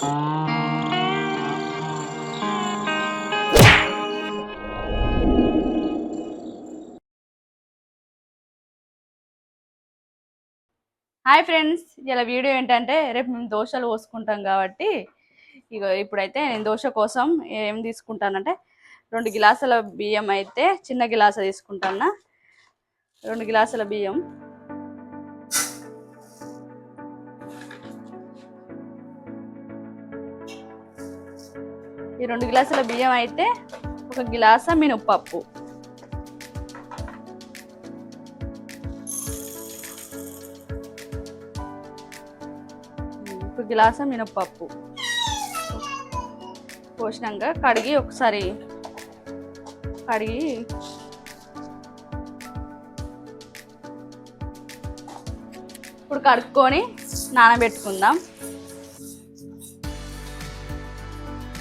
Hi friends ఇలా video ఏంటంటే రేపు మేము దోశలు పోసుకుంటాం కాబట్టి ఇక ఇప్పుడైతే నేను దోశ కోసం ఏం తీసుకుంటానంటే రెండు గిలాసుల బియ్యం అయితే చిన్న గిలాస తీసుకుంటాను రెండు గిలాసుల బియ్యం. ఈ రెండు గ్లాసుల బియ్యం అయితే ఒక గ్లాస మినప్పప్పు. ఒక గ్లాస మినప్పప్పు. పోసినాక కడిగి ఒకసారి కడిగి ఇప్పుడు కడుక్కొని నానబెట్టుకుందాం.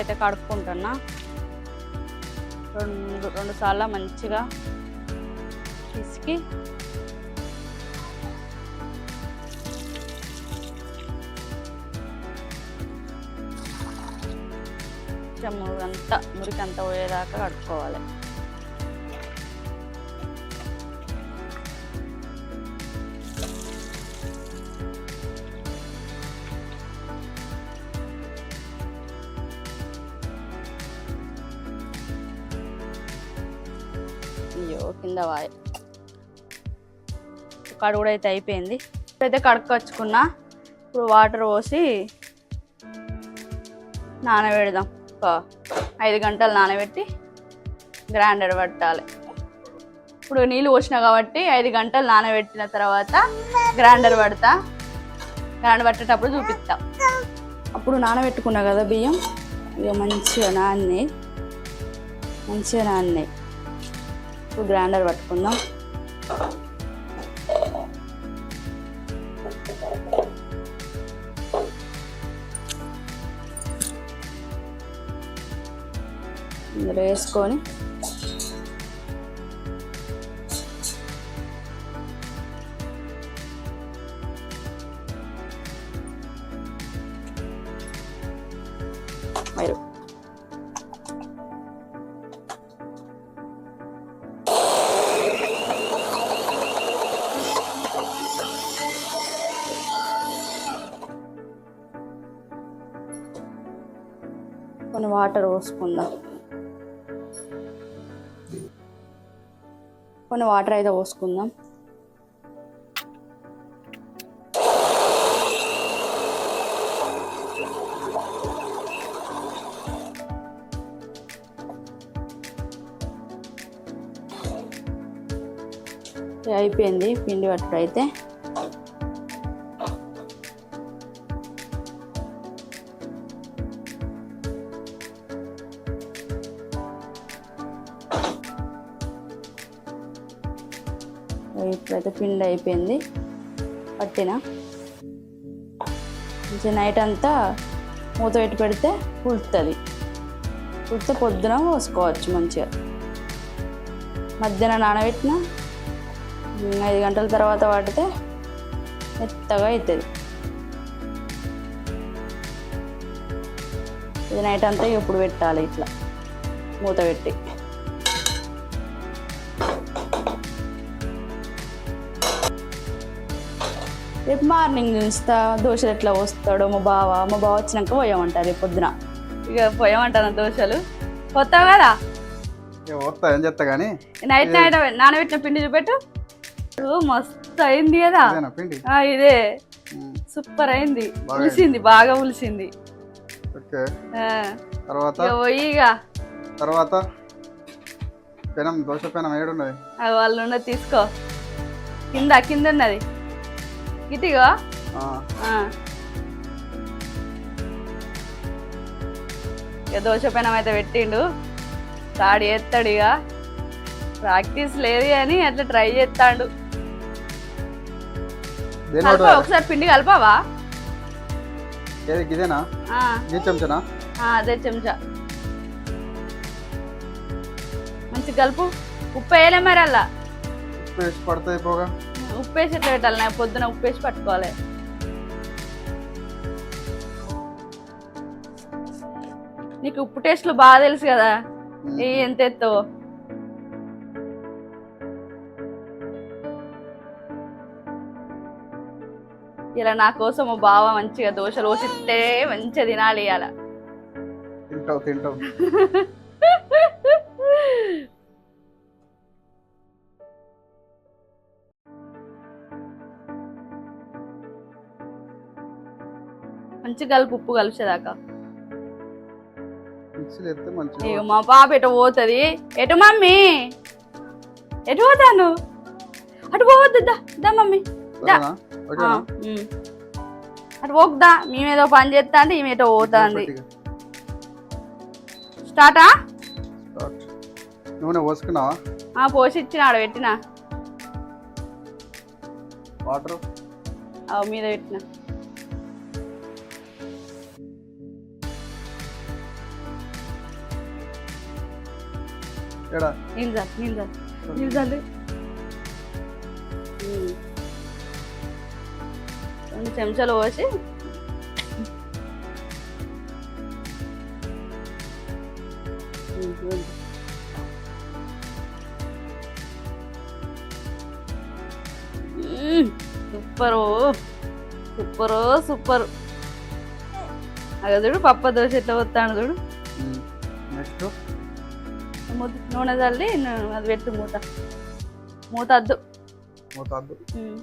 అయితే కడుక్కుంటున్నా. రెండు రెండు సార్లు మంచిగా పిసికి. కొంచెం మురికంతా మురికంతా పోయేదాకా కడుక్కోవాలి. కింద వాయ. కడుగుడు అయితే అయిపోయింది. ఇప్పుడైతే కడుక్కొచ్చుకున్నా ఇప్పుడు వాటర్ పోసి నానబెడదాం. ఒక ఐదు గంటలు నానబెట్టి గ్రైండర్ పట్టాలి. ఇప్పుడు నీళ్ళు పోసిన కాబట్టి ఐదు గంటలు నానబెట్టిన తర్వాత గ్రైండర్ పడతా. గ్రైండర్ పట్టేటప్పుడు చూపిస్తా. అప్పుడు నానబెట్టుకున్నా కదా బియ్యం. ఇక మంచిగా నాన్నే మంచిగా నాన్నే ఇప్పుడు గ్రైండర్ పట్టుకుందాం. ఇందులో వేసుకొని వాటర్ పోసుకుందాం. కొన్ని వాటర్ అయితే పోసుకుందాం. అయిపోయింది పిండి పట్టుడు అయితే పిండి అయిపోయింది. పట్టిన. మంచిగా నైట్ అంతా మూత పెట్టి పెడితే పులుతుంది పులితే పొద్దున పోసుకోవచ్చు మంచిగా. మధ్యాహ్నం నానబెట్టిన ఐదు గంటల తర్వాత వాడితే మెత్తగా అవుతుంది ఇది నైట్ అంతా ఇప్పుడు పెట్టాలి ఇట్లా. మూత పెట్టి. రేపు మార్నింగ్ చూస్తా దోశలు ఎట్లా వస్తాడో మా బావ మా బావ వచ్చినాక పోయామంటారు రేపు పొద్దున. ఇక పోయామంటాను దోశలు. కొత్తావు కదా? వస్తా ఏం చేస్తా కానీ నైట్ నైట్ నానబెట్టిన పిండి చూపెట్టు. మస్తు అయింది కదా? ఇదే. సూపర్ అయింది. ఉలిసింది బాగా ఉలిసింది. తర్వాత? ఇక పోయి ఇక. తర్వాత? పెనం దోశ పెనం ఏడున్నది? వాళ్ళు ఉన్నది తీసుకో. కింద కింద ఉన్నది. ఇదిగో. ఇక దోశ పెనం అయితే పెట్టిండు. స్టార్ట్ చేస్తాడు ఇక ప్రాక్టీస్ లేదు కానీ అట్లా ట్రై చేస్తాడు. ఒకసారి పిండి కలపావా? చెంచనా? అదే చెంచా. మంచి కలుపు. ఉప్పు వేయలే మరి అలా. ఉప్పు వేసి పడుతుంది పోగా. ఉప్పు వేసి ఎట్లా పెట్టాలి నేను పొద్దున ఉప్పు వేసి పట్టుకోవాలి. నీకు ఉప్పు టేస్ట్లు బాగా తెలుసు కదా? ఎంత ఎత్తో ఇలా నా కోసం బావ మంచిగా దోశలు పోసిస్తే మంచిగా తినాలి ఇవాళ తింటావు తింటావు. మంచి కలుపు ఉప్పు కలిసేదాకా. ఇక మా పాప ఎటు పోతుంది? ఎటు మమ్మీ? ఎటు పోతాను అటు పోవద్దు దా మమ్మీ దా. అటు పోకుదా మేమేదో పని చేస్తా అంటే ఈమె ఎటో పోతుంది. స్టార్టా. నూనె పోసుకున్నావా? ఆ పోసి ఇచ్చిన ఆడ పెట్టిన. వాటర్? మీద పెట్టిన. ఎడా? నీళ్ళు చాలు నీళ్ళు చాలు నీళ్ళు చాలు. రెండు చెంచాలు పోసి. సూపరు. Super super. అగ చూడు పప్ప దోశ ఎట్లా వస్తాను చూడు. మూత నూనె చల్లి ను- అది పెట్టు మూత మూత అద్దు మూతాద్దు మ్మ్.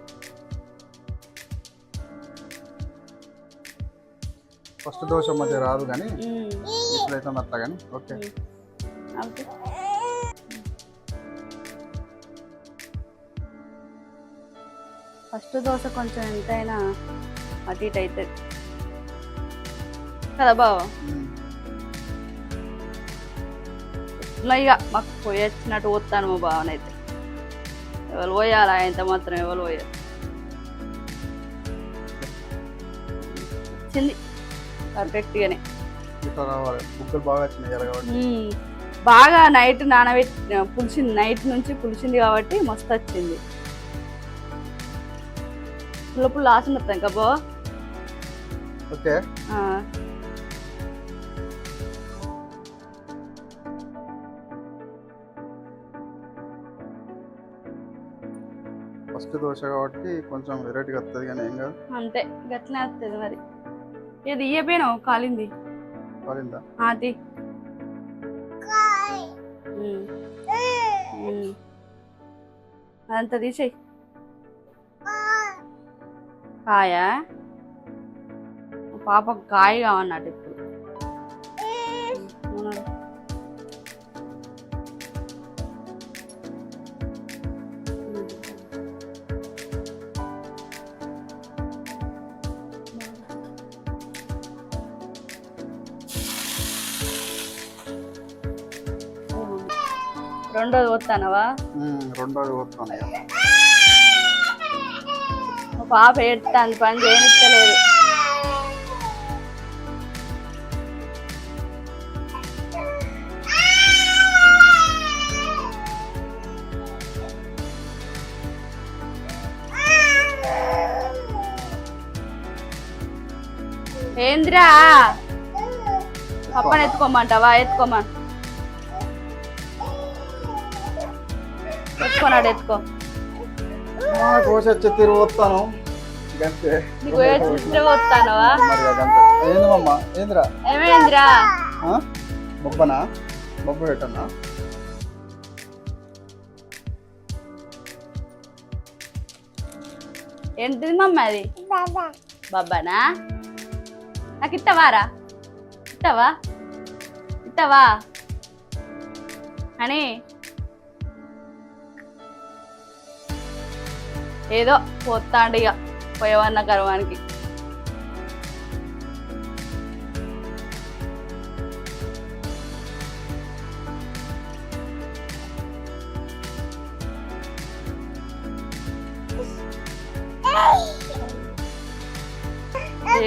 ఫస్ట్ దోశ మధ్య రాదు కానీ మ్మ్. ఇప్పుడైతే అట్లా కానీ ఓకే ఓకే. ఫస్ట్ దోశ కొంచెం ఎంతైనా అటు ఇటు అవుతుంది కదా బావ ఇట్లా ఇక మాకు పోయి వచ్చినట్టు పోతాను మా బావనైతే. ఎవరు పోయాలా ఎంత మాత్రం ఎవరు పోయారు. వచ్చింది. పర్ఫెక్ట్గానే. బాగా నైట్ నానబెట్టి పులిసింది నైట్ నుంచి పులిసింది కాబట్టి మస్తు వచ్చింది. పుల్ల పుల్ల ఆసన బావ ఓకే. ఫస్ట్ దోశ కాబట్టి కొంచెం వెరైటీగా వస్తుంది కానీ ఏం కాదు. అంతే గట్లనే వస్తుంది మరి. ఇది ఇయ్యపోయినావు కాలింది? కాలిందా? అది. అదంతా తీసేయి. కాయా. మా పాపకు కాయ కావన్నట్టు ఇప్పుడు. ఉమ్, రెండోది. మా పాప ఏడుతాంది పని చేయనిస్తలేదు ఏంద్రా? పప్పని ఎత్తుకోమంటావా ఎత్తుకోమా? ఎత్తుకోనాడు ఎత్తుకో. వచ్చి తిరిగి వస్తాను. గంతే. నీకు ఏడ్చిస్తే వస్తానవా? మరి ఇక గంతే. ఏంది మమ్మ ఏందిరా? ఏమైందిరా? బొబ్బనా? బొబ్బ పెట్టన్నా ఏంటిది మమ్మ అది? బాబానా నాకు ఇస్తావారా ఇస్తావా ఇస్తావా అని ఏదో పోతాండి ఇక పోయేవన్న గర్వానికి.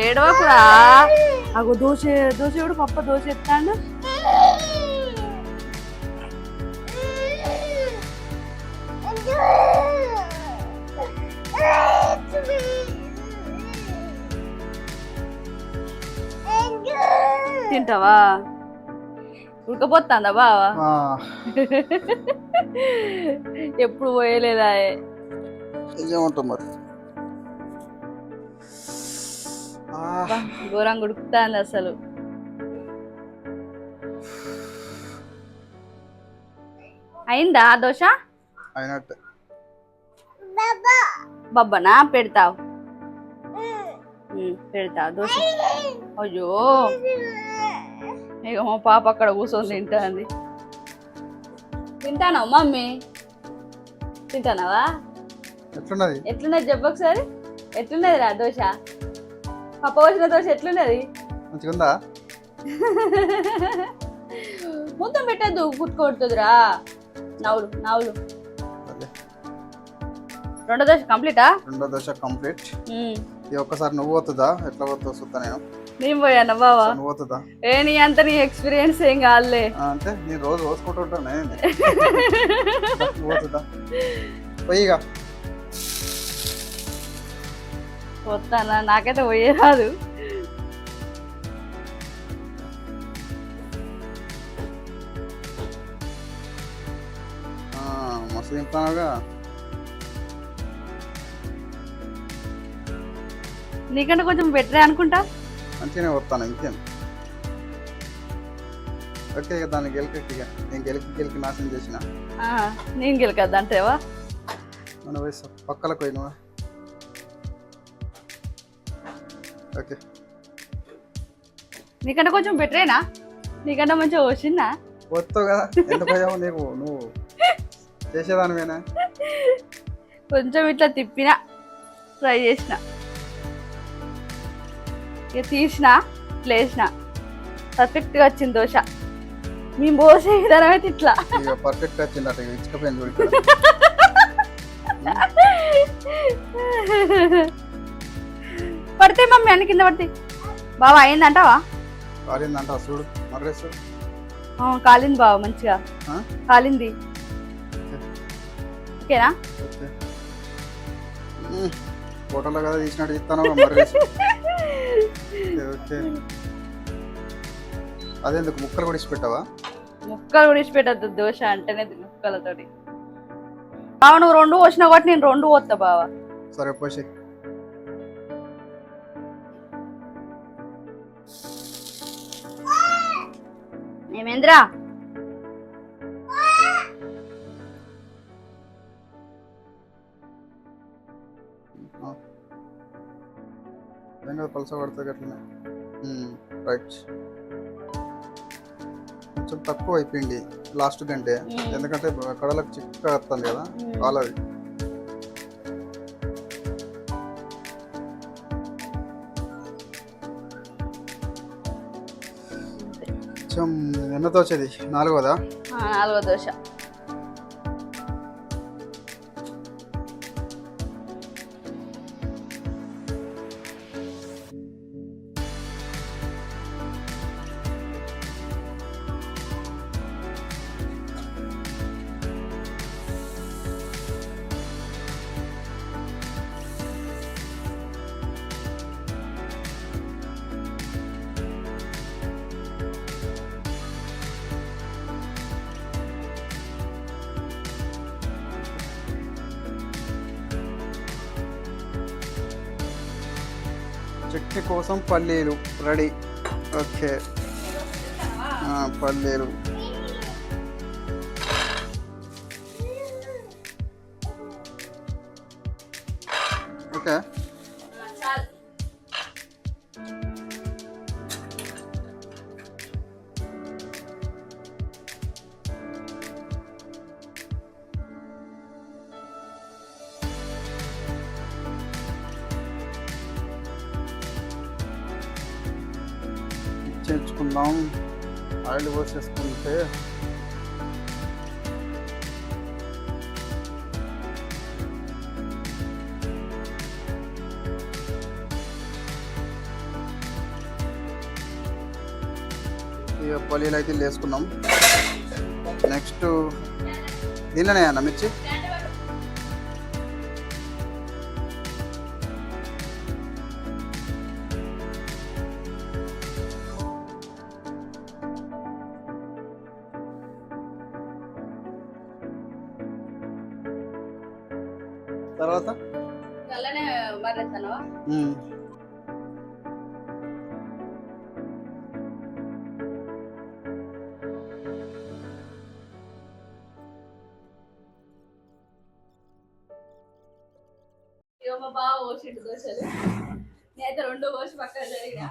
ఏడవకురా అగో దోశ దోశ కూడా పప్ప దోశ ఎత్తాడు. తింటావా? ఉడకపోతుందా బావా? ఎప్పుడు పోయలేదా? మరి? ఘోరంగా ఉడుకుతాంది అసలు. అయిందా దోశ? అయినట్టే. బబ్బనా? పెడతావు. పెడతా దోశ. అయ్యో. ఇక మా పాప అక్కడ కూర్చొని తింటాంది. తింటానావు మమ్మీ? తింటానావా? ఎట్లున్నది? ఎట్లున్నది చెప్పు ఒకసారి. ఎట్లున్నది రా దోశ? పప్ప వచ్చిన దోశ ఎట్లున్నది? మంచిగా ఉందా మొత్తం పెట్టద్దు కుట్టుకొడుతుందిరా నవ్వులు నవ్వులు. రెండో దోశ కంప్లీటా? రెండో దశ కంప్లీట్. ఇది ఒక్కసారి నువ్వు పోతుందా? ఎట్లా పోతుందో చూస్తా నేను. నేను పోయాను బావా నువ్వు పోతుందా? ఏ నీ అంత నీ ఎక్స్పీరియన్స్ ఏం కాదులే. అంటే నేను రోజు పోసుకుంటూ ఉంటాను ఏంది? నువ్వు పోతుందా? పోయిగా పోతానా? నాకైతే పోయే రాదు. మస్తు తింటానుగా నీకంటే కొంచెం బెటరే అనుకుంటా? మంచిగానే వస్తాను ఇంకేం? ఓకే దాన్ని గెలికెట్టి నేను గెలికి గెలికి నాశనం చేసిన. ఆ, నేను గెలకద్దు అంటేవా? మన వయసు పక్కలకు పోయినవా? ఓకే. నీకంటే కొంచెం బెటరేనా నీకంటే మంచిగా వచ్చిందా వస్తావు కదా ఎందుకు పోయావు నీకు? నువ్వు చేసేదానివేనా? కొంచెం ఇట్లా తిప్పిన ట్రై చేసిన. ఇక తీసిన ఇట్లా వేసిన పర్ఫెక్ట్గా వచ్చింది దోశ. మేము పోసే విధానం అయితే ఇట్లా. పర్ఫెక్ట్ ఇచ్చుకపోయింది ఇక్కడ. పడితే మమ్మీ అన్ని కింద పడితే. బావా అయిందంటావా కాలిందంట చూడు మర్రేసు కాలింది బావ మంచిగా? కాలింది. ఓకేనా. ఫోటోలో కదా తీసినట్టు ఇస్తాను మర్రేసు అదెందుకు ముక్కలు కూడా ఇచ్చి పెట్టావా ముక్కలు ఉడిచిపెట్టద్దు దోశ అంటేనే ముక్కలతోటి. బావ నువ్వు రెండు పోసినా కాబట్టి నేను రెండు పోతా బావ. సరే పోసి. ఏమేంద్రా? కదా పలస పడుతుంది అట్లనే రైట్ కొంచెం తక్కువ అయిపోయింది లాస్ట్ కంటే. ఎందుకంటే కడలకు చిక్కగా వస్తుంది కదా కాలది కొంచెం ఎన్నతో వచ్చేది నాలుగోదా? ఆ, నాలుగో దోశ. చట్నీ కోసం పల్లీలు రెడీ. ఓకే. పల్లీలు. ఓకే. ఆయిల్ పోసేసుకుంటే ఇక పల్లీలు అయితే వేసుకున్నాం. నెక్స్ట్ దీనిలోనే అన్న మిర్చి? మా బావ పోసిండు దోశలు. నేనైతే రెండు పోసి పక్కన జరిగిన.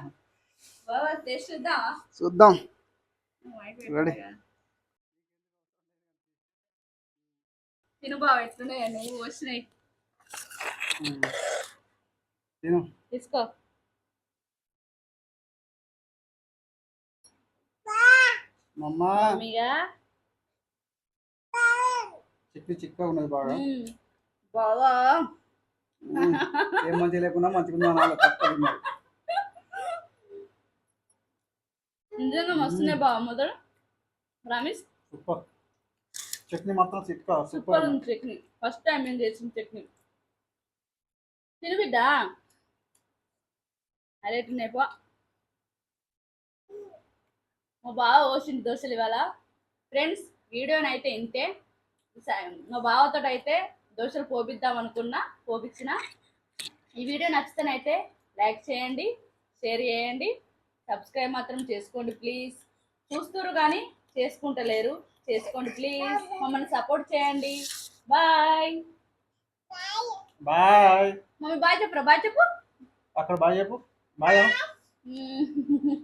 బాబా టేస్ట్ చూద్దా? చూద్దాం. Ready? తిను బావ ఎట్లున్నాయి నువ్వు ఉమ్. తిను. తీసుకో. మమ్మా. చిక్కి ఉన్నది బాగా. ఏం మంచిగా లేకుండా మంచిగా నిజంగా మస్తున్నాయి బావ మొదలు. రమేష్ సూపర్. చట్నీ మాత్రం చిట్కా సూపర్ సూపర్ ఉంది చట్నీ. ఫస్ట్ టైం నేను చేసిన చట్నీ. తిను బిడ్డా. అరే పో. మా బావ పోసింది దోశలు ఇవాళ. ఫ్రెండ్స్ వీడియోని అయితే ఇంతే మా బావతో అయితే దోశలు పోపిద్దాం అనుకున్నా పోపించిన ఈ వీడియో నచ్చితేనైతే లైక్ చేయండి షేర్ చేయండి. సబ్స్క్రైబ్ మాత్రం చేసుకోండి ప్లీజ్. చూస్తురు కానీ చేసుకుంటలేరు. చేసుకోండి ప్లీజ్. మమ్మల్ని సపోర్ట్ చేయండి. బాయ్. బాయ్. మమ్మీ బాయ్ చెప్పరా? బాయ్ చెప్పు. అక్కడ బాయ్ చెప్పు. బాయ్ మ్మ్.